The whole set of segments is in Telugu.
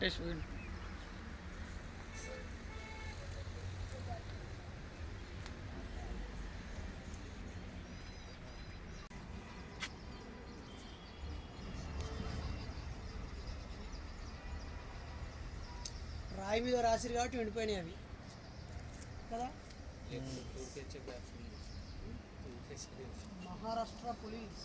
వెంకటేష్ పోయిండు. రాయి మీద రాసిరు కాబట్టి ఎండిపోయినాయి అవి. కదా? మహారాష్ట్ర పోలీస్.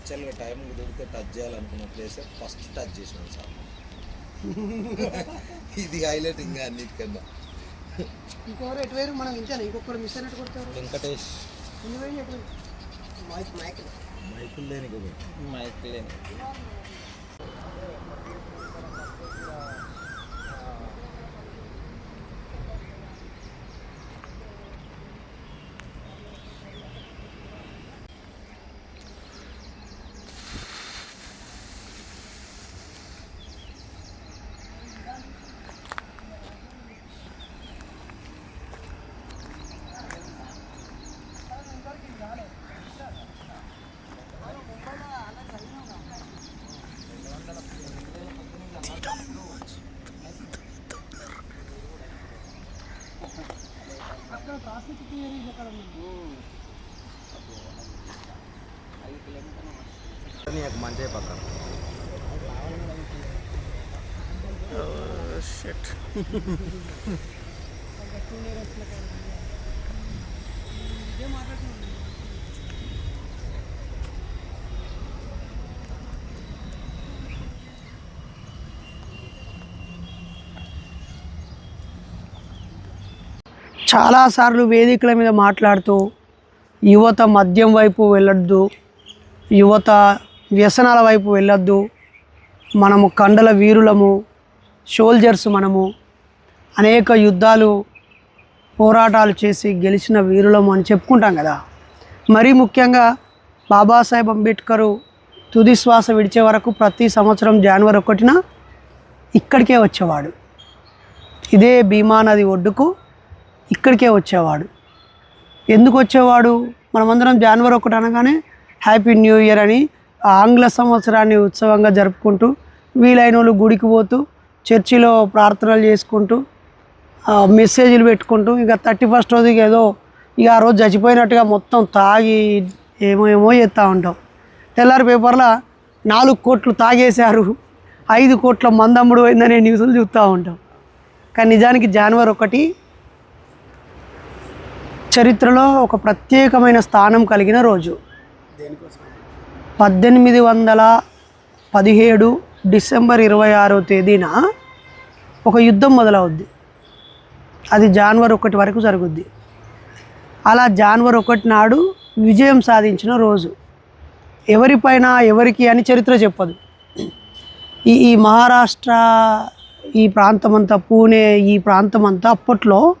యాక్చువల్గా టైం కుదిరితే టచ్ చేయాలనుకున్న ప్లేస్ ఫస్ట్ టచ్ చేసినాం సార్. ఇది హైలైట్ ఇంకా అన్నిటికన్నా ఇంకొకరు ఎటు వేరు మనం ఇంతేనా? ఇంకొకరు మిస్ అయినట్టు కొడతారు. వెంకటేష్. Mic mic. మైకులు లేని మైక్ లేని. మంచి పక్కన. Oh, చాలాసార్లు వేదికల మీద మాట్లాడుతూ యువత మద్యం వైపు వెళ్ళొద్దు యువత వ్యసనాల వైపు వెళ్ళొద్దు. మనము కండల వీరులము షోల్జర్స్ మనము. అనేక యుద్ధాలు పోరాటాలు చేసి గెలిచిన వీరులము అని చెప్పుకుంటాం కదా. మరీ ముఖ్యంగా బాబాసాహెబ్ అంబేద్కరు తుది శ్వాస విడిచే వరకు ప్రతి సంవత్సరం జనవరి ఒకటిన ఇక్కడికే వచ్చేవాడు. ఇదే భీమా నది ఒడ్డుకు ఇక్కడికే వచ్చేవాడు. ఎందుకు వచ్చేవాడు? మనమందరం జనవరి ఒకటి అనగానే హ్యాపీ న్యూ ఇయర్ అని ఆంగ్ల సంవత్సరాన్ని ఉత్సవంగా జరుపుకుంటూ వీలైన వాళ్ళు గుడికి పోతూ చర్చిలో ప్రార్థనలు చేసుకుంటూ మెసేజ్లు పెట్టుకుంటూ ఇక థర్టీ ఫస్ట్ రోజుకి ఏదో ఇక ఆ రోజు చచ్చిపోయినట్టుగా మొత్తం తాగి ఏమో ఏమో చేస్తూ ఉంటాం. తెల్లారి పేపర్లో నాలుగు కోట్లు తాగేశారు. ఐదు కోట్ల మందమ్ముడు అయిందనే న్యూస్లు చూస్తూ ఉంటాం. కానీ నిజానికి జనవరి ఒకటి చరిత్రలో ఒక ప్రత్యేకమైన స్థానం కలిగిన రోజు. పద్దెనిమిది వందల పదిహేడు డిసెంబర్ ఇరవై ఆరో తేదీన ఒక యుద్ధం మొదలవుద్ది. అది జాన్వరి ఒకటి వరకు జరుగుద్ది. అలా జాన్వరి ఒకటి నాడు విజయం సాధించిన రోజు. ఎవరిపైన ఎవరికి అని చరిత్ర చెప్పదు. ఈ ఈ మహారాష్ట్ర ఈ ప్రాంతమంతా పూణే ఈ ప్రాంతమంతా అప్పట్లో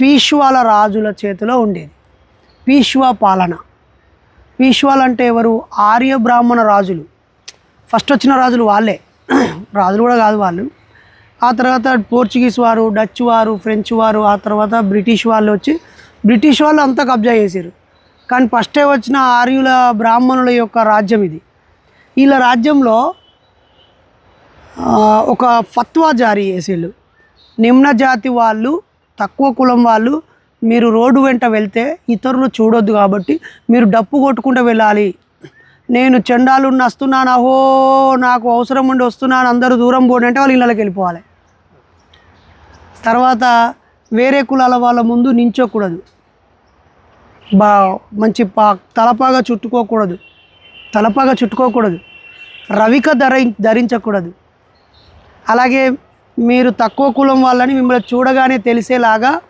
పీష్వాల రాజుల చేతిలో ఉండేది. పీష్వా పాలన. పీష్వాలు అంటే ఎవరు? ఆర్య బ్రాహ్మణ రాజులు. ఫస్ట్ వచ్చిన రాజులు వాళ్ళే. రాజులు కూడా కాదు వాళ్ళు. ఆ తర్వాత పోర్చుగీస్ వారు డచ్ వారు ఫ్రెంచ్ వారు ఆ తర్వాత బ్రిటిష్ వాళ్ళు వచ్చి బ్రిటిష్ వాళ్ళు అంతా కబ్జా చేశారు కానీ ఫస్టే వచ్చిన ఆర్యుల బ్రాహ్మణుల యొక్క రాజ్యం ఇది. వీళ్ళ రాజ్యంలో ఒక ఫత్వా జారీ చేసేళ్ళు. నిమ్న జాతి వాళ్ళు తక్కువ కులం వాళ్ళు మీరు రోడ్డు వెంట వెళ్తే ఇతరులు చూడొద్దు కాబట్టి మీరు డప్పు కొట్టుకుంటూ వెళ్ళాలి. నేను చెండాలు వస్తున్నాను అహో నాకు అవసరం ఉండి వస్తున్నాను అందరూ దూరం పోండి అంటే వాళ్ళు ఇళ్ళకి వెళ్ళిపోవాలి. తర్వాత వేరే కులాల వాళ్ళ ముందు నించోకూడదు. బా మంచి పా తలపాగా చుట్టుకోకూడదు. తలపాగా చుట్టుకోకూడదు. రవిక ధర ధరించకూడదు. అలాగే మీరు తక్కువ కులం వాళ్ళని మిమ్మల్ని చూడగానే తెలిసేలాగా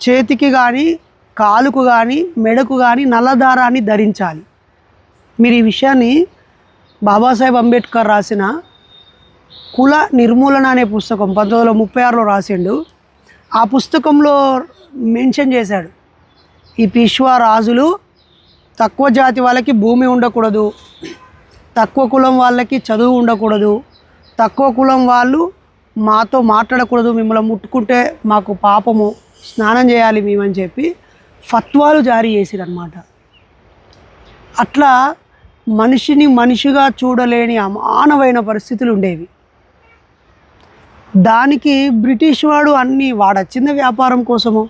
చేతికి కానీ కాలుకు కానీ మెడకు కానీ నల్లదారాన్ని ధరించాలి. మీరు ఈ విషయాన్ని బాబాసాహెబ్ అంబేద్కర్ రాసిన కుల నిర్మూలన అనే పుస్తకం పంతొమ్మిది వందల ముప్పై ఆరులో రాసిండు. ఆ పుస్తకంలో మెన్షన్ చేశాడు ఈ పిష్వా రాజులు తక్కువ జాతి వాళ్ళకి భూమి ఉండకూడదు తక్కువ కులం వాళ్ళకి చదువు ఉండకూడదు తక్కువ కులం వాళ్ళు మాతో మాట్లాడకూడదు మిమ్మల్ని ముట్టుకుంటే మాకు పాపము. స్నానం చేయాలి మేమని చెప్పి ఫత్వాలు జారీ చేసిరనమాట అట్లా మనిషిని మనిషిగా చూడలేని అమానవైన పరిస్థితులు ఉండేవి. దానికి బ్రిటిష్ వాడు అన్నీ వాడ చిన్న వ్యాపారం కోసము.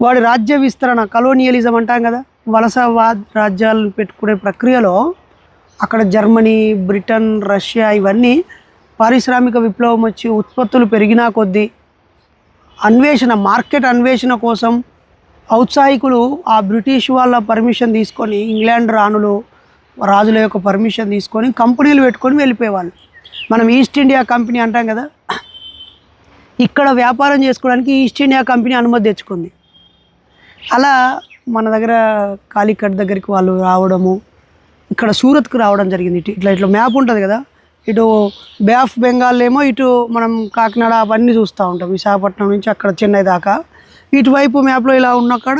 వాడి రాజ్య విస్తరణ కలోనియలిజం అంటాం కదా వలసవాద్ రాజ్యాలను పెట్టుకునే ప్రక్రియలో అక్కడ జర్మనీ బ్రిటన్ రష్యా ఇవన్నీ పారిశ్రామిక విప్లవం వచ్చి ఉత్పత్తులు పెరిగినా కొద్దీ అన్వేషణ మార్కెట్ అన్వేషణ కోసం ఔత్సాహికులు ఆ బ్రిటిష్ వాళ్ళ పర్మిషన్ తీసుకొని ఇంగ్లాండ్ రాణులు రాజుల యొక్క పర్మిషన్ తీసుకొని కంపెనీలు పెట్టుకొని వెళ్ళిపోయేవాళ్ళు. మనం ఈస్ట్ ఇండియా కంపెనీ అంటాం కదా ఇక్కడ వ్యాపారం చేసుకోవడానికి ఈస్ట్ ఇండియా కంపెనీ అనుమతి తెచ్చుకుంది. అలా మన దగ్గర కాలికట్ దగ్గరికి వాళ్ళు రావడము ఇక్కడ సూరత్కు రావడం జరిగింది. ఇటు ఇట్లా ఇట్లా మ్యాప్ ఉంటుంది కదా ఇటు బే ఆఫ్ బెంగాల్ ఏమో ఇటు మనం కాకినాడ అవన్నీ చూస్తూ ఉంటాం. విశాఖపట్నం నుంచి అక్కడ చెన్నై దాకా. ఇటువైపు మ్యాప్లో ఇలా ఉన్నక్కడ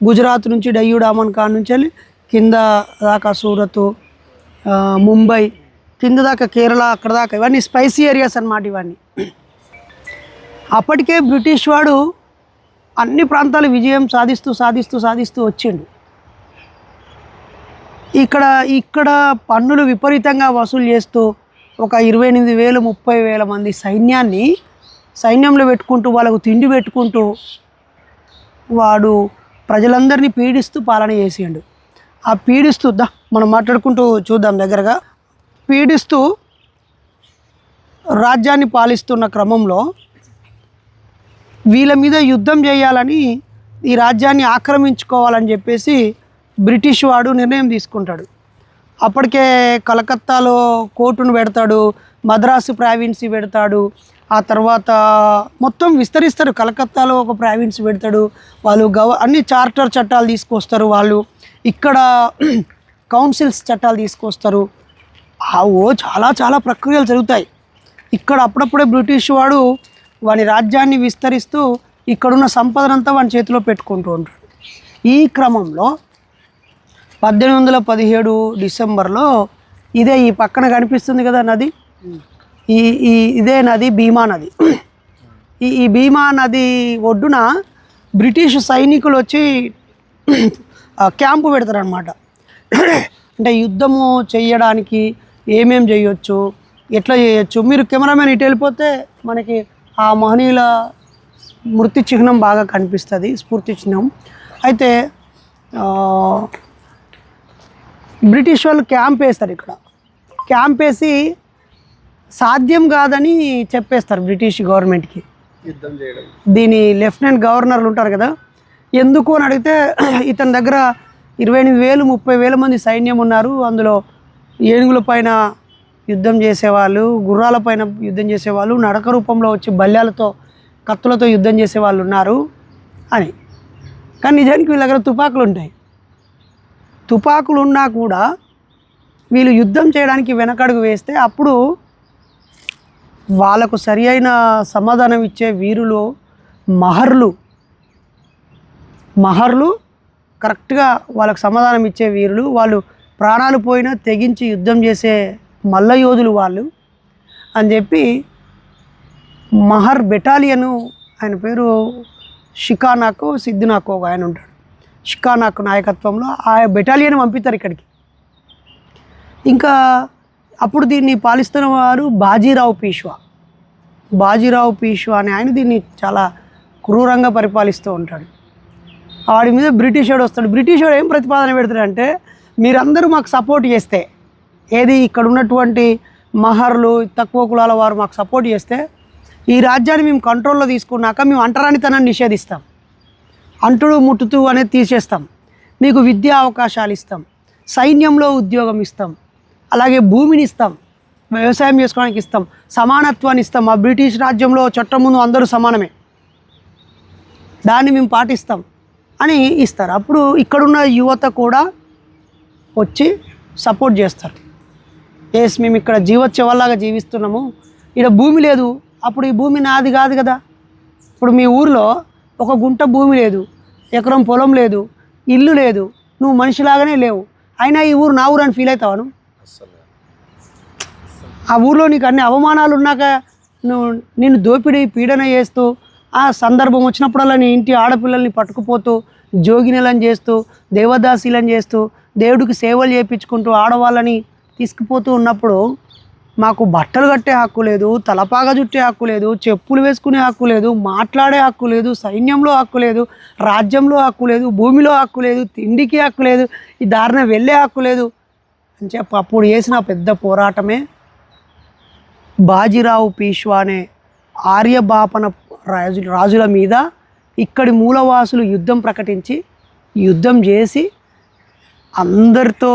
గుజరాత్ నుంచి డయ్యూ డామన్ కాడ నుంచి వెళ్ళి కింద దాకా సూరత్ ముంబై కింద దాకా కేరళ అక్కడ దాకా ఇవన్నీ స్పైసీ ఏరియాస్ అన్నమాట ఇవన్నీ. అప్పటికే బ్రిటిష్ వాడు అన్ని ప్రాంతాలు విజయం సాధిస్తూ సాధిస్తూ సాధిస్తూ వచ్చిండు. ఇక్కడ ఇక్కడ పన్నులు విపరీతంగా వసూలు చేస్తూ ఒక ఇరవై ఎనిమిది వేలు ముప్పై వేల మంది సైన్యాన్ని సైన్యంలో పెట్టుకుంటూ వాళ్ళకు తిండి పెట్టుకుంటూ వాడు ప్రజలందరినీ పీడిస్తూ పాలన చేసిండు. ఆ పీడిస్తూ దా మనం మాట్లాడుకుంటూ చూద్దాం దగ్గరగా. పీడిస్తూ రాజ్యాన్ని పాలిస్తున్న క్రమంలో వీళ్ళ మీద యుద్ధం చేయాలని ఈ రాజ్యాన్ని ఆక్రమించుకోవాలని చెప్పేసి బ్రిటిష్ వాడు నిర్ణయం తీసుకుంటాడు. అప్పటికే కలకత్తాలో కోర్టును పెడతాడు మద్రాసు ప్రావిన్సీ పెడతాడు ఆ తర్వాత మొత్తం విస్తరిస్తారు. కలకత్తాలో ఒక ప్రావిన్స్ పెడతాడు. వాళ్ళు గవ అన్ని చార్టర్ చట్టాలు తీసుకొస్తారు వాళ్ళు. ఇక్కడ కౌన్సిల్స్ చట్టాలు తీసుకొస్తారు. ఆ ఓ చాలా చాలా ప్రక్రియలు జరుగుతాయి. ఇక్కడ అప్పుడప్పుడే బ్రిటిష్ వాడు వాని రాజ్యాన్ని విస్తరిస్తూ ఇక్కడున్న సంపదనంతా వాని చేతిలో పెట్టుకుంటూ ఉంటాడు. ఈ క్రమంలో పద్దెనిమిది వందల పదిహేడు డిసెంబర్లో ఇదే ఈ పక్కన కనిపిస్తుంది కదా నది? ఈ ఈ ఇదే నది భీమా నది. ఈ ఈ భీమా నది ఒడ్డున బ్రిటిష్ సైనికులు వచ్చి క్యాంపు పెడతారనమాట అంటే యుద్ధము చేయడానికి ఏమేం చేయొచ్చు ఎట్లా చేయొచ్చు? మీరు కెమెరామెన్ ఇటు వెళ్ళిపోతే మనకి ఆ మహనీయుల మృతి చిహ్నం బాగా కనిపిస్తుంది స్ఫూర్తి చిహ్నం. అయితే బ్రిటిష్ వాళ్ళు క్యాంప్ వేస్తారు ఇక్కడ. క్యాంప్ వేసి సాధ్యం కాదని చెప్పేస్తారు బ్రిటిష్ గవర్నమెంట్కి. దీని లెఫ్టినెంట్ గవర్నర్లు ఉంటారు కదా ఎందుకు అని అడిగితే ఇతని దగ్గర ఇరవై ఎనిమిది వేలు ముప్పై వేల మంది సైన్యం ఉన్నారు. అందులో ఏనుగుల పైన యుద్ధం చేసేవాళ్ళు గుర్రాల పైన యుద్ధం చేసేవాళ్ళు నడక రూపంలో వచ్చి బల్యాలతో కత్తులతో యుద్ధం చేసే వాళ్ళు ఉన్నారు అని. కానీ నిజానికి వీళ్ళ దగ్గర తుపాకులు ఉంటాయి. తుపాకులు ఉన్నా కూడా వీళ్ళు యుద్ధం చేయడానికి వెనకడుగు వేస్తే అప్పుడు వాళ్ళకు సరి అయిన సమాధానం ఇచ్చే వీరులు మహర్లు. మహర్లు కరెక్ట్గా వాళ్ళకు సమాధానం ఇచ్చే వీరులు వాళ్ళు ప్రాణాలు పోయినా తెగించి యుద్ధం చేసే మల్ల యోధులు వాళ్ళు అని చెప్పి మహర్ బెటాలియను ఆయన పేరు షికానాకో సిద్ధినాకో ఆయన ఉంటాడు. షికానాక్ నాయకత్వంలో ఆ బెటాలియన్ పంపిస్తారు ఇక్కడికి. ఇంకా అప్పుడు దీన్ని పాలిస్తున్న వారు బాజీరావు పీష్వా. బాజీరావు పీష్వా అనే ఆయన దీన్ని చాలా క్రూరంగా పరిపాలిస్తూ ఉంటాడు. వాడి మీద బ్రిటిష్ వాడు వస్తాడు. బ్రిటిష్ వాడు ఏం ప్రతిపాదన పెడతాడంటే మీరందరూ మాకు సపోర్ట్ చేస్తే ఏది ఇక్కడ ఉన్నటువంటి మహర్లు తక్కువ కులాల వారు మాకు సపోర్ట్ చేస్తే ఈ రాజ్యాన్ని మేము కంట్రోల్లో తీసుకున్నాక మేము అంటరానితనాన్ని నిషేధిస్తాం. అంటుడు ముట్టుతూ అనేది తీసేస్తాం. మీకు విద్యా అవకాశాలు ఇస్తాం. సైన్యంలో ఉద్యోగం ఇస్తాం. అలాగే భూమిని ఇస్తాం. వ్యవసాయం చేసుకోవడానికి ఇస్తాం. సమానత్వాన్ని ఇస్తాం. ఆ బ్రిటిష్ రాజ్యంలో చట్టం ముందు అందరూ సమానమే. దాన్ని మేము పాటిస్తాం అని ఇస్తారు. అప్పుడు ఇక్కడున్న యువత కూడా వచ్చి సపోర్ట్ చేస్తారు. ఎస్ మేము ఇక్కడ జీవోత్సవాలాగా జీవిస్తున్నాము. ఇక్కడ భూమి లేదు. అప్పుడు ఈ భూమి నాది కాదు కదా. ఇప్పుడు మీ ఊర్లో ఒక గుంట భూమి లేదు ఎకరం పొలం లేదు ఇల్లు లేదు నువ్వు మనిషిలాగానే లేవు. అయినా ఈ ఊరు నా ఊరు అని ఫీల్ అవుతావా ఆ ఊర్లో నీకు అన్ని అవమానాలు ఉన్నాక నువ్వు నిన్ను దోపిడీ పీడన చేస్తూ ఆ సందర్భం వచ్చినప్పుడల్లా నీ ఇంటి ఆడపిల్లల్ని పట్టుకుపోతూ జోగినలను చేస్తూ దేవదాసీలను చేస్తూ దేవుడికి సేవలు చేయించుకుంటూ ఆడవాళ్ళని తీసుకుపోతూ ఉన్నప్పుడు మాకు బట్టలు కట్టే హక్కు లేదు తలపాగా చుట్టే హక్కు లేదు చెప్పులు వేసుకునే హక్కు లేదు మాట్లాడే హక్కు లేదు సైన్యంలో హక్కు లేదు రాజ్యంలో హక్కు లేదు భూమిలో హక్కు లేదు తిండికి హక్కు లేదు ఈ దారిన వెళ్ళే హక్కు లేదు అని చెప్పి అప్పుడు చేసిన పెద్ద పోరాటమే బాజీరావు పీష్వా అనే ఆర్యబాపన రాజు రాజుల మీద ఇక్కడి మూలవాసులు యుద్ధం ప్రకటించి యుద్ధం చేసి అందరితో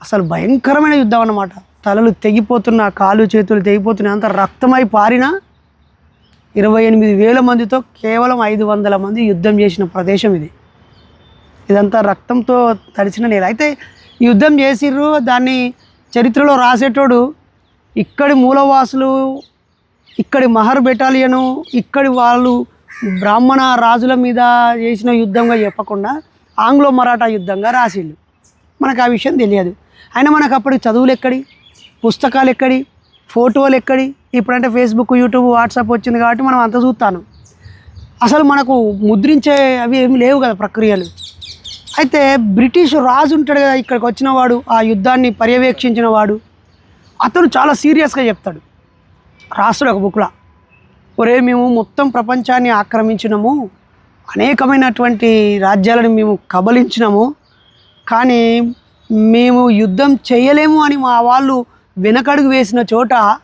అసలు భయంకరమైన యుద్ధం అన్నమాట. తలలు తెగిపోతున్న కాలు చేతులు తెగిపోతున్న అంత రక్తమై పారిన ఇరవై ఎనిమిది వేల మందితో కేవలం ఐదు వందల మంది యుద్ధం చేసిన ప్రదేశం ఇది. ఇదంతా రక్తంతో తడిచిన నేల. అయితే యుద్ధం చేసిర్రు దాన్ని చరిత్రలో రాసేటోడు ఇక్కడి మూలవాసులు ఇక్కడి మహర్ బెటాలియను ఇక్కడి వాళ్ళు బ్రాహ్మణ రాజుల మీద చేసిన యుద్ధంగా చెప్పకుండా ఆంగ్లో మరాఠా యుద్ధంగా రాసిళ్ళు. మనకు ఆ విషయం తెలియదు. అయినా మనకు అప్పటికి చదువులు ఎక్కడి? పుస్తకాలు ఎక్కడి ఫోటోలు ఎక్కడి ఇప్పుడంటే ఫేస్బుక్ యూట్యూబ్ వాట్సాప్ వచ్చింది కాబట్టి మనం అంత చూస్తాను. అసలు మనకు ముద్రించే అవి ఏమి లేవు కదా ప్రక్రియలు. అయితే బ్రిటిష్ రాజు ఉంటాడు కదా ఇక్కడికి వచ్చిన వాడు ఆ యుద్ధాన్ని పర్యవేక్షించిన వాడు. అతను చాలా సీరియస్గా చెప్తాడు. రాస్తాడు ఒక బుక్లో. ఒరే మేము మొత్తం ప్రపంచాన్ని ఆక్రమించినము. అనేకమైనటువంటి రాజ్యాలను మేము కబలించినాము. కానీ మేము యుద్ధం చేయలేము అని మా వాళ్ళు వెనకడుగు వేసిన చోట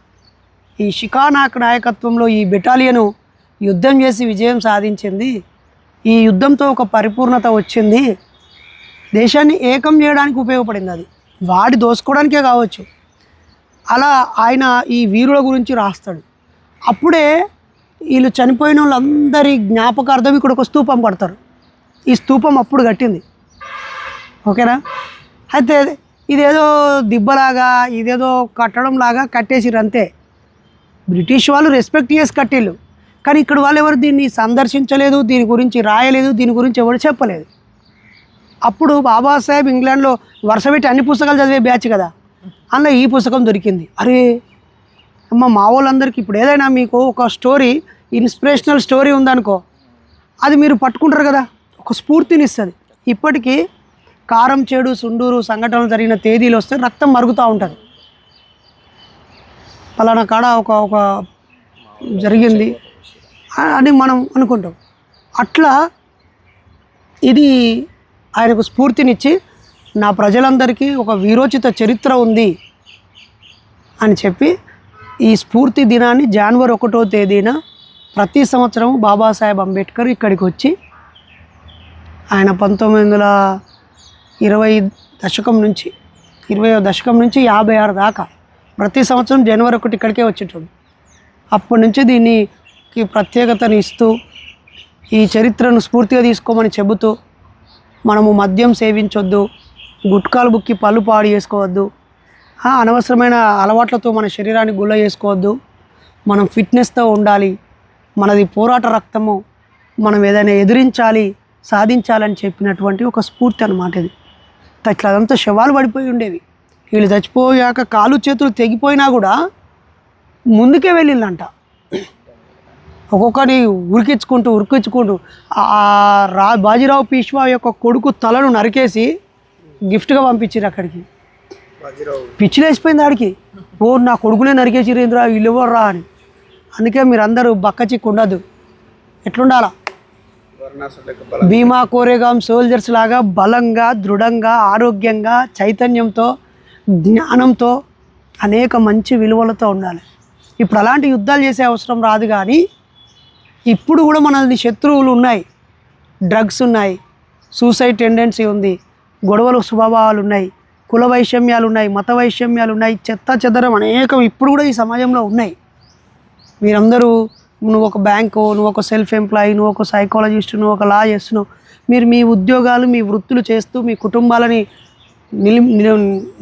ఈ షికానాక్ నాయకత్వంలో ఈ బెటాలియను యుద్ధం చేసి విజయం సాధించింది. ఈ యుద్ధంతో ఒక పరిపూర్ణత వచ్చింది. దేశాన్ని ఏకం చేయడానికి ఉపయోగపడింది అది. వాడి దోసుకోవడానికే కావచ్చు. అలా ఆయన ఈ వీరుల గురించి రాస్తాడు. అప్పుడే వీళ్ళు చనిపోయిన వాళ్ళందరి జ్ఞాపకార్థం ఇక్కడ ఒక స్తూపం కడతారు. ఈ స్తూపం అప్పుడు కట్టింది. ఓకేనా? అయితే ఇదేదో దిబ్బలాగా ఇదేదో కట్టడం లాగా కట్టేసిర్రు అంతే. బ్రిటిష్ వాళ్ళు రెస్పెక్ట్ చేసి కట్టేళ్ళు కానీ ఇక్కడ వాళ్ళు ఎవరు దీన్ని సందర్శించలేదు దీని గురించి రాయలేదు దీని గురించి ఎవరు చెప్పలేదు. అప్పుడు బాబాసాహెబ్ ఇంగ్లాండ్లో వరుస పెట్టి అన్ని పుస్తకాలు చదివే బ్యాచ్ కదా. అందులో ఈ పుస్తకం దొరికింది. అరే అమ్మ మా వాళ్ళందరికీ ఇప్పుడు ఏదైనా మీకు ఒక స్టోరీ ఇన్స్పిరేషనల్ స్టోరీ ఉందనుకో అది మీరు పట్టుకుంటారు కదా. ఒక స్ఫూర్తిని ఇస్తుంది ఇప్పటికీ కారం చేడు సుండూరు సంఘటనలు జరిగిన తేదీలు వస్తే రక్తం మరుగుతూ ఉంటుంది. పలానా కాడ ఒక ఒక జరిగింది. అని మనం అనుకుంటాం. అట్లా ఇది ఆయనకు స్ఫూర్తినిచ్చి నా ప్రజలందరికీ ఒక వీరోచిత చరిత్ర ఉంది అని చెప్పి ఈ స్ఫూర్తి దినాన్ని జనవరి ఒకటో తేదీన ప్రతి సంవత్సరం బాబాసాహెబ్ అంబేద్కర్ ఇక్కడికి వచ్చి ఆయన పంతొమ్మిది వందల ఇరవై దశకం నుంచి ఇరవై దశకం నుంచి యాభై ఆరు దాకా ప్రతి సంవత్సరం జనవరి ఒకటి ఇక్కడికే వచ్చేటోడు అప్పటి నుంచి దీనికి ప్రత్యేకతను ఇస్తూ ఈ చరిత్రను స్ఫూర్తిగా తీసుకోమని చెబుతూ మనము మద్యం సేవించొద్దు గుట్కాలు బుక్కి పళ్ళు పాడు చేసుకోవద్దు ఆ, అనవసరమైన అలవాట్లతో మన శరీరాన్ని గుల్ల చేసుకోవద్దు మనం ఫిట్నెస్తో ఉండాలి మనది పోరాట రక్తము మనం ఏదైనా ఎదిరించాలి సాధించాలని చెప్పినటువంటి ఒక స్ఫూర్తి అన్నమాట ఇది. ఇట్లా అదంతా శవాలు పడిపోయి ఉండేవి. వీళ్ళు చచ్చిపోయాక కాలు చేతులు తెగిపోయినా కూడా ముందుకే వెళ్ళిందంట. ఒక్కొక్కరిని ఉరికించుకుంటూ ఉరికించుకుంటూ ఆ రా బాజీరావు పీష్వా యొక్క కొడుకు తలను నరికేసి గిఫ్ట్గా పంపించారు అక్కడికి. పిచ్చిలేసిపోయింది ఆడికి. ఓ నా కొడుకునే నరికేసిరేంద్రా వీళ్ళు అని. అందుకే మీరు అందరూ బక్క చిక్కు ఉండదు ఎట్లుండాలా? భీమా కోరేగాం సోల్జర్స్ లాగా బలంగా దృఢంగా ఆరోగ్యంగా చైతన్యంతో జ్ఞానంతో అనేక మంచి విలువలతో ఉండాలి. ఇప్పుడు అలాంటి యుద్ధాలు చేసే అవసరం రాదు కానీ ఇప్పుడు కూడా మనల్ని శత్రువులు ఉన్నాయి. డ్రగ్స్ ఉన్నాయి సూసైడ్ టెండెన్సీ ఉంది గొడవలు స్వభావాలు ఉన్నాయి కుల వైషమ్యాలు ఉన్నాయి మత వైషమ్యాలు ఉన్నాయి చెత్త చెదరం అనేకం ఇప్పుడు కూడా ఈ సమాజంలో ఉన్నాయి. మీరందరూ నువ్వు ఒక బ్యాంకు నువ్వు ఒక సెల్ఫ్ ఎంప్లాయీ నువ్వు ఒక సైకాలజిస్ట్ నువ్వు ఒక లా చేస్తున్నావు. మీరు మీ ఉద్యోగాలు మీ వృత్తులు చేస్తూ మీ కుటుంబాలని నిలి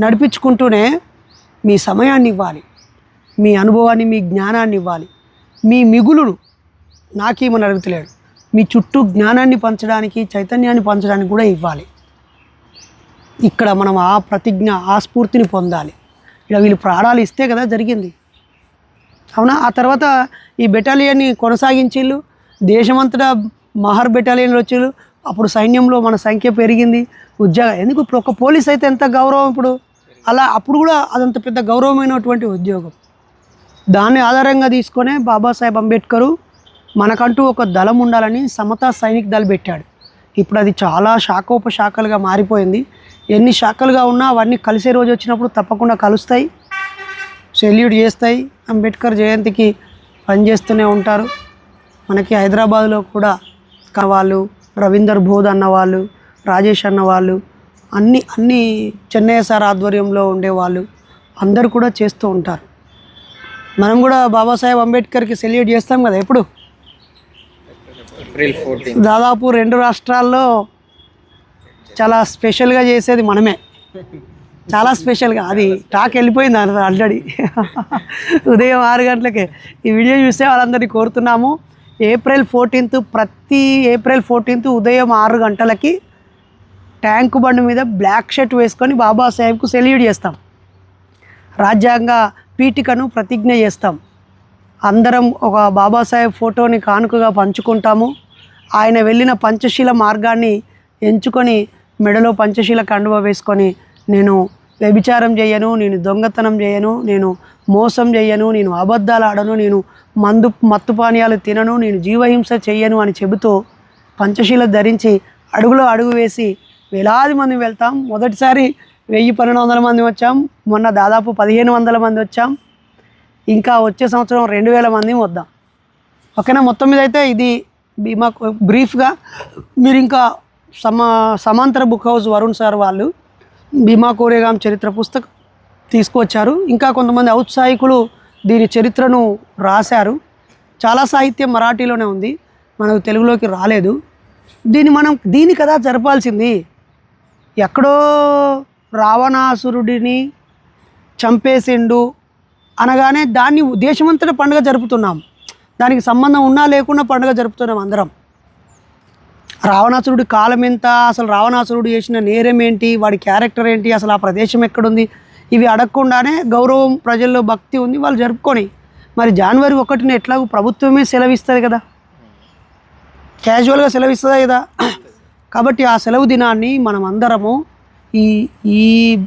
నడిపించుకుంటూనే మీ సమయాన్ని ఇవ్వాలి. మీ అనుభవాన్ని మీ జ్ఞానాన్ని ఇవ్వాలి. మీ మిగులును నాకేమని అడుగుతలేడు. మీ చుట్టూ జ్ఞానాన్ని పంచడానికి చైతన్యాన్ని పంచడానికి కూడా ఇవ్వాలి. ఇక్కడ మనం ఆ ప్రతిజ్ఞ ఆ స్ఫూర్తిని పొందాలి. ఇలా వీళ్ళు ప్రాణాలు ఇస్తే కదా జరిగింది. అవునా? ఆ తర్వాత ఈ బెటాలియన్ని కొనసాగించిళ్ళు. దేశమంతటా మహర్ బెటాలియన్లు వచ్చిళ్ళు. అప్పుడు సైన్యంలో మన సంఖ్య పెరిగింది. ఉద్యోగం ఎందుకు ఇప్పుడు ఒక పోలీస్ అయితే ఎంత గౌరవం ఇప్పుడు? అలా అప్పుడు కూడా అదంత పెద్ద గౌరవమైనటువంటి ఉద్యోగం. దాన్ని ఆధారంగా తీసుకొనే బాబాసాహెబ్ అంబేద్కరు మనకంటూ ఒక దళం ఉండాలని సమతా సైనిక దళ పెట్టాడు. ఇప్పుడు అది చాలా శాఖోపశాఖలుగా మారిపోయింది. ఎన్ని శాఖలుగా ఉన్నా అవన్నీ కలిసే రోజు వచ్చినప్పుడు తప్పకుండా కలుస్తాయి. సెల్యూట్ చేస్తాయి. అంబేద్కర్ జయంతికి పనిచేస్తూనే ఉంటారు. మనకి హైదరాబాద్లో కూడా వాళ్ళు రవీందర్ బోధ్ అన్న వాళ్ళు రాజేష్ అన్న వాళ్ళు అన్ని అన్ని చెన్నయ్య సార్ ఆధ్వర్యంలో ఉండేవాళ్ళు అందరూ కూడా చేస్తూ ఉంటారు. మనం కూడా బాబాసాహెబ్ అంబేద్కర్కి సెల్యూట్ చేస్తాం కదా ఎప్పుడు? దాదాపు రెండు రాష్ట్రాల్లో చాలా స్పెషల్గా చేసేది మనమే. చాలా స్పెషల్గా అది టాక్ వెళ్ళిపోయింది ఆల్రెడీ ఉదయం ఆరు గంటలకే. ఈ వీడియో చూస్తే వాళ్ళందరినీ కోరుతున్నాము. ఏప్రిల్ ఫోర్టీన్త్ ప్రతి ఏప్రిల్ ఫోర్టీన్త్ ఉదయం ఆరు గంటలకి ట్యాంకు బండి మీద బ్లాక్ షర్ట్ వేసుకొని బాబాసాహెబ్కు సెల్యూట్ చేస్తాం. రాజ్యాంగ పీఠికను ప్రతిజ్ఞ చేస్తాం. అందరం ఒక బాబాసాహెబ్ ఫోటోని కానుకగా పంచుకుంటాము. ఆయన వెళ్ళిన పంచశీల మార్గాన్ని ఎంచుకొని మెడలో పంచశీల కండువ వేసుకొని నేను వ్యభిచారం చేయను నేను దొంగతనం చేయను నేను మోసం చేయను నేను అబద్ధాలు ఆడను నేను మందు మత్తు పానీయాలు తినను నేను జీవహింస చేయను అని చెబుతూ పంచశీల ధరించి అడుగులో అడుగు వేసి వేలాది మంది వెళ్తాం. మొదటిసారి వెయ్యి పన్నెండు వందల మంది వచ్చాం. మొన్న దాదాపు పదిహేను వందల మంది వచ్చాం. ఇంకా వచ్చే సంవత్సరం రెండు వేల మంది వద్దాం. ఓకేనా? మొత్తం మీద అయితే ఇది మాకు బ్రీఫ్గా మీరు ఇంకా సమా సమాంతర బుక్ హౌస్ వరుణ్ సార్ వాళ్ళు భీమా కోరేగాం చరిత్ర పుస్తకం తీసుకొచ్చారు ఇంకా కొంతమంది ఔత్సాహికులు దీని చరిత్రను రాశారు. చాలా సాహిత్యం మరాఠీలోనే ఉంది. మనకు తెలుగులోకి రాలేదు. దీన్ని మనం దీని కదా జరపాల్సింది ఎక్కడో రావణాసురుడిని చంపేసిండు అనగానే దాన్ని దేశమంతట పండుగ జరుపుతున్నాం. దానికి సంబంధం ఉన్నా లేకున్నా పండుగ జరుపుతున్నాం అందరం. రావణాసురుడి కాలం ఎంత? అసలు రావణాసురుడు చేసిన నేరం ఏంటి? వాడి క్యారెక్టర్ ఏంటి? అసలు ఆ ప్రదేశం ఎక్కడుంది? ఇవి అడగకుండానే గౌరవం ప్రజల్లో భక్తి ఉంది వాళ్ళు జరుపుకొని. మరి జనవరి ఒకటిని ఎట్లాగో ప్రభుత్వమే సెలవిస్తుంది కదా? క్యాజువల్గా సెలవిస్తుందా కదా కాబట్టి ఆ సెలవు దినాన్ని మనం అందరము ఈ ఈ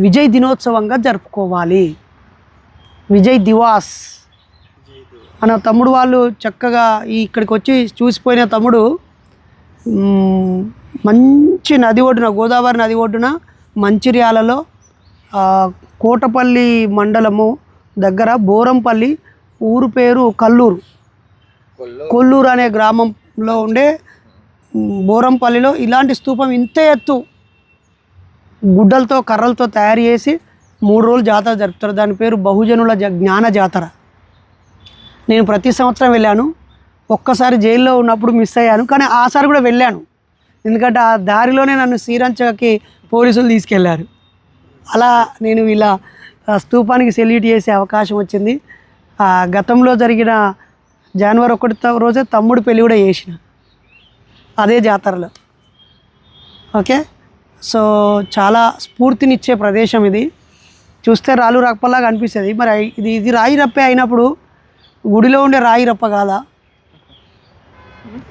విజయ్ దినోత్సవంగా జరుపుకోవాలి. విజయ్ దివాస్. మన తమ్ముడు వాళ్ళు చక్కగా ఇక్కడికి వచ్చి చూసిపోయిన తమ్ముడు మంచి నది ఒడ్డున గోదావరి నది ఒడ్డున మంచిర్యాలలో కోటపల్లి మండలము దగ్గర బోరంపల్లి ఊరు పేరు కల్లూరు. కొల్లు కొల్లూరు అనే గ్రామంలో ఉండే బోరంపల్లిలో ఇలాంటి స్తూపం ఇంతే ఎత్తు గుడ్డలతో కర్రలతో తయారు చేసి మూడు రోజులు జాతర జరుపుతారు. దాని పేరు బహుజనుల జ్ఞాన జాతర. నేను ప్రతి సంవత్సరం వెళ్ళాను. ఒక్కసారి జైల్లో ఉన్నప్పుడు మిస్ అయ్యాను. కానీ ఆసారి కూడా వెళ్ళాను. ఎందుకంటే ఆ దారిలోనే నన్ను శ్రీరంచకి పోలీసులు తీసుకెళ్ళారు. అలా నేను ఇలా స్తూపానికి సెల్యూట్ చేసే అవకాశం వచ్చింది. ఆ గతంలో జరిగిన జనవరి ఒకటి రోజే తమ్ముడు పెళ్ళి కూడా చేసిన. అదే జాతరలో. ఓకే? సో చాలా స్ఫూర్తినిచ్చే ప్రదేశం ఇది. చూస్తే రాళ్ళు రప్పలాగా అనిపిస్తుంది. మరి ఇది ఇది రాయి రప్పే అయినప్పుడు గుడిలో ఉండే రాయి రప్ప కాదా?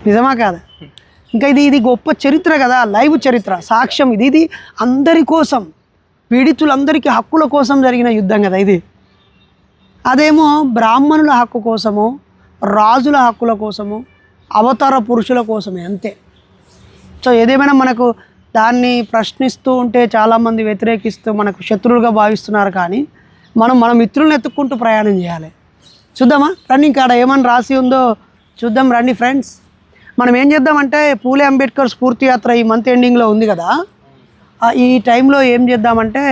నిజమా కాదా? ఇంకా ఇది ఇది గొప్ప చరిత్ర కదా లైవ్ చరిత్ర సాక్ష్యం ఇది. ఇది అందరి కోసం పీడితులందరికీ హక్కుల కోసం జరిగిన యుద్ధం కదా ఇది. అదేమో బ్రాహ్మణుల హక్కు కోసము రాజుల హక్కుల కోసము అవతార పురుషుల కోసమే అంతే. సో ఏదేమైనా మనకు దాన్ని ప్రశ్నిస్తూ ఉంటే చాలామంది వ్యతిరేకిస్తూ మనకు శత్రువులుగా భావిస్తున్నారు కానీ మనం మన మిత్రులను ఎత్తుక్కుంటూ ప్రయాణం చేయాలి. చూద్దామా? రన్నింగ్ కాడ ఏమని రాసి ఉందో చూద్దాం రండి ఫ్రెండ్స్. మనం ఏం చేద్దామంటే పూలే అంబేద్కర్ స్ఫూర్తి యాత్ర ఈ మంత్ ఎండింగ్లో ఉంది కదా. ఈ టైంలో ఏం చేద్దామంటే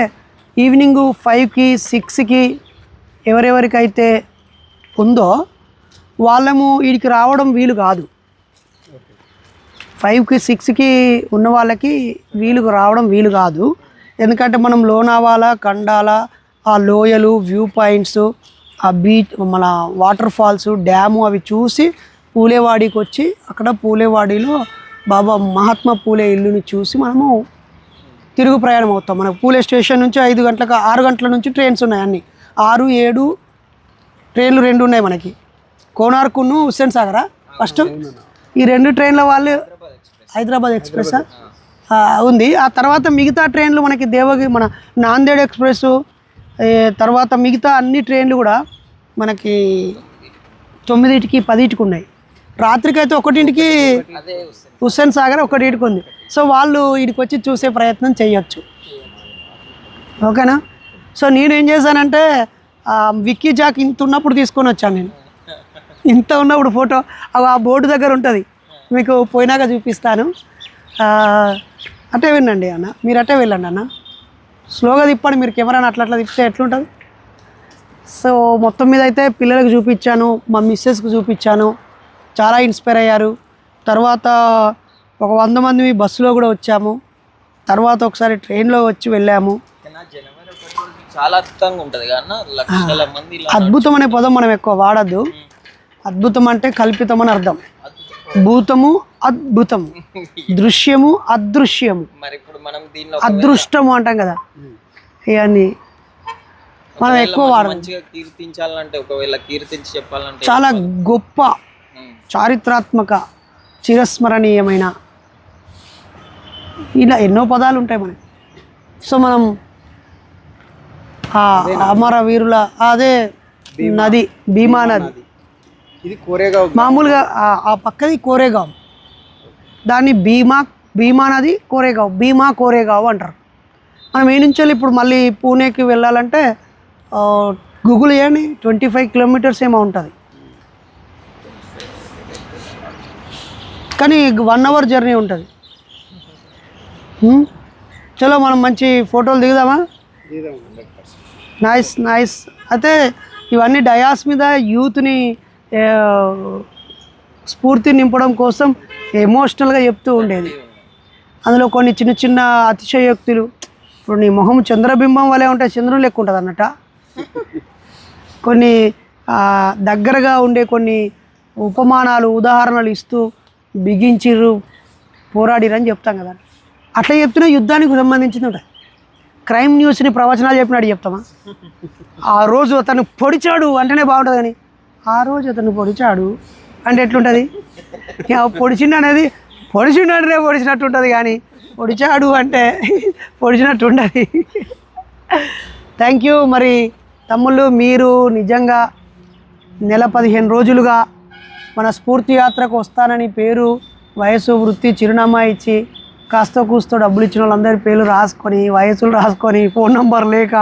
ఈవినింగ్ ఫైవ్కి సిక్స్కి ఎవరెవరికైతే ఉందో వాళ్ళము వీడికి రావడం వీలు కాదు. ఫైవ్కి సిక్స్కి ఉన్న వాళ్ళకి వీలుకు రావడం వీలు కాదు. ఎందుకంటే మనం లోనావాలా కండాల ఆ లోయలు వ్యూ పాయింట్స్ ఆ బీచ్ మన వాటర్ ఫాల్స్ డ్యాము అవి చూసి పూలేవాడికి వచ్చి అక్కడ పూలేవాడిలో బాబా మహాత్మా పూలే ఇల్లుని చూసి మనము తిరుగు ప్రయాణం అవుతాం. మనకు పూలే స్టేషన్ నుంచి ఐదు గంటలకు ఆరు గంటల నుంచి ట్రైన్స్ ఉన్నాయి అన్నీ. ఆరు ఏడు ట్రైన్లు రెండు ఉన్నాయి మనకి. కోనార్కును హుస్సేన్ సాగరా? ఫస్ట్ ఈ రెండు ట్రైన్ల వాళ్ళు హైదరాబాద్ ఎక్స్ప్రెస్ ఉంది. ఆ తర్వాత మిగతా ట్రైన్లు మనకి దేవగి మన నాందేడ్ ఎక్స్ప్రెస్ తర్వాత మిగతా అన్ని ట్రైన్లు కూడా మనకి తొమ్మిదిటికి పదిటికి ఉన్నాయి. రాత్రికైతే ఒకటింటికి అదే వస్తుంది. హుస్సేన్ సాగర్ ఒకటింటికి ఉంది. సో వాళ్ళు ఇక్కడికి వచ్చి చూసే ప్రయత్నం చేయొచ్చు. ఓకేనా? సో నేను ఏం చేశానంటే విక్కీ జాక్ ఇంత ఉన్నప్పుడు తీసుకొని వచ్చాను నేను. ఇంత ఉన్నప్పుడు ఫోటో అవి ఆ బోర్డు దగ్గర ఉంటుంది. మీకు పోయినాక చూపిస్తాను. అటే వినండి అన్న. మీరు అటే వెళ్ళండి అన్న. స్లోగా తిప్పండి మీరు కెమెరాని అట్లా అట్లా తిప్పితే ఎట్లుంటుంది? సో మొత్తం మీద అయితే పిల్లలకు చూపించాను మా మిస్సెస్కి చూపించాను. చాలా ఇన్స్పైర్ అయ్యారు. తర్వాత ఒక వంద మంది బస్సులో కూడా వచ్చాము. తర్వాత ఒకసారి ట్రైన్లో వచ్చి వెళ్ళాము. చాలా అద్భుతంగా ఉంటది లక్షల మంది అద్భుతం అనే పదం మనం ఎక్కువ వాడద్దు. అద్భుతం అంటే కల్పితం అని అర్థం. భూతము అద్భుతం. దృశ్యము అదృశ్యము. అదృష్టము అంటాం కదా. ఇవన్నీ మనం ఎక్కువ వాడం మంచిగా కీర్తించాలంటే ఒకవేళ కీర్తించి చెప్పాలంటే చాలా గొప్ప. చారిత్రాత్మక చిరస్మరణీయమైన ఇలా ఎన్నో పదాలు ఉంటాయి మనకి. సో మనం ఆ అమర వీరుల అదే నది భీమా నది. ఇది కోరేగావ్. మామూలుగా ఆ- పక్కది కోరేగావ్. దాన్ని భీమా భీమా నది కోరేగావ్. భీమా కోరేగావ్ అంటారు. మనం ఏ నుంచి ఇప్పుడు మళ్ళీ పూణేకి వెళ్ళాలంటే గూగుల్ చేయండి. ట్వంటీ ఫైవ్ కిలోమీటర్స్ ఏమో ఉంటుంది. కానీ వన్ అవర్ జర్నీ ఉంటుంది. చలో మనం మంచి ఫోటోలు దిగుదామా? Nice nice. అయితే ఇవన్నీ డయాస్ మీద యూత్ని స్ఫూర్తి నింపడం కోసం ఎమోషనల్గా చెప్తూ ఉండేది. అందులో కొన్ని చిన్న చిన్న అతిశయోక్తులు ఇప్పుడు నీ మొహం చంద్రబింబం వలె ఉంటే చంద్రుని లెక్క ఉంటుంది అన్నట. కొన్ని దగ్గరగా ఉండే కొన్ని ఉపమానాలు ఉదాహరణలు ఇస్తూ బిగించిర్రు పోరాడిరని చెప్తాం కదా. అట్లా చెప్తున్నా యుద్ధానికి సంబంధించింది ఉంటుంది క్రైమ్ న్యూస్ని ప్రవచనాలు చెప్పినాడు చెప్తామా? ఆ రోజు అతను పొడిచాడు అంటేనే బాగుంటుంది కానీ ఆ రోజు అతను పొడిచాడు అంటే ఎట్లుంటుంది? పొడిచిండు అనేది పొడిచిండు అంటే పొడిచినట్టు ఉంటుంది కానీ పొడిచాడు అంటే పొడిచినట్టు ఉండదు థ్యాంక్ యూ మరి తమ్ముళ్ళు మీరు నిజంగా నెల పదిహేను రోజులుగా మన స్ఫూర్తి యాత్రకు వస్తానని పేరు వయసు వృత్తి చిరునామా ఇచ్చి కాస్త కూస్తో డబ్బులు ఇచ్చిన వాళ్ళందరి పేర్లు రాసుకొని వయసులు రాసుకొని ఫోన్ నంబర్ లేక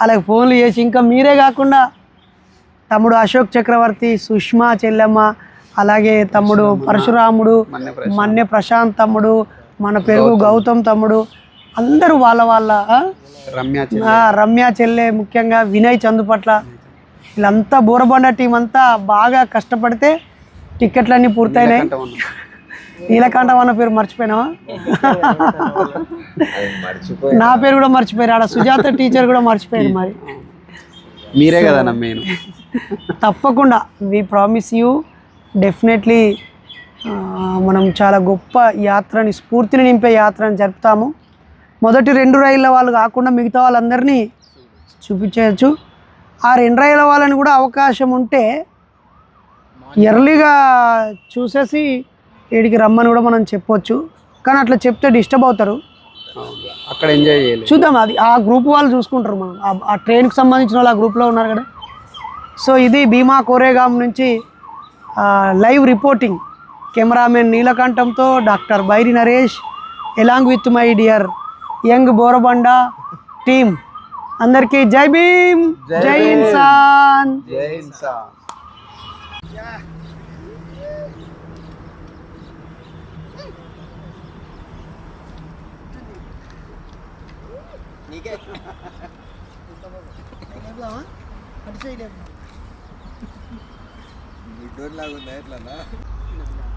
అలాగే ఫోన్లు చేసి ఇంకా మీరే కాకుండా తమ్ముడు అశోక్ చక్రవర్తి సుష్మా చెల్లెమ్మ అలాగే తమ్ముడు పరశురాముడు మన్నె ప్రశాంత్. తమ్ముడు మన పెరుగు గౌతమ్ తమ్ముడు అందరూ వాళ్ళ వాళ్ళ రమ్య చెల్లె. ముఖ్యంగా వినయ్ చందుపట్ల వీళ్ళంతా బూరబండ టీం అంతా బాగా కష్టపడితే టికెట్లన్నీ పూర్తయినాయి. నీలకంఠం అన్న పేరు. మర్చిపోయినావా? మర్చిపోయి నా పేరు కూడా మర్చిపోయారు. ఆడ సుజాత టీచర్ కూడా మర్చిపోయారు మరి. మీరే కదా నమ్మేను తప్పకుండా వి ప్రామిస్ యూ డెఫినెట్లీ మనం చాలా గొప్ప యాత్రని స్ఫూర్తిని నింపే యాత్రని జరుపుతాము. మొదటి రెండు రైళ్ళ వాళ్ళు కాకుండా మిగతా వాళ్ళందరినీ చూపించవచ్చు. ఆ రెండు రైళ్ళ వాళ్ళని కూడా అవకాశం ఉంటే ఎర్లీగా చూసేసి వీడికి రమ్మని కూడా మనం చెప్పొచ్చు. కానీ అట్లా చెప్తే డిస్టర్బ్ అవుతారు. అక్కడ ఎంజాయ్ చేయలేదు చూద్దాం అది ఆ గ్రూప్ వాళ్ళు చూసుకుంటారు మనం. ఆ- ట్రైన్కి సంబంధించిన వాళ్ళు ఆ గ్రూప్లో ఉన్నారు కదా. సో ఇది భీమా కోరేగాం నుంచి live reporting. Cameraman నీలకంఠంతో doctor Bairi Naresh along with my dear young Borabanda team. అందరికీ జై భీమ్ జై ఇన్సాన్. జై ఇన్సాన్.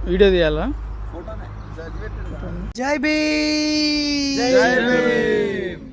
వీడియో తీయాలా? జై భీమ్.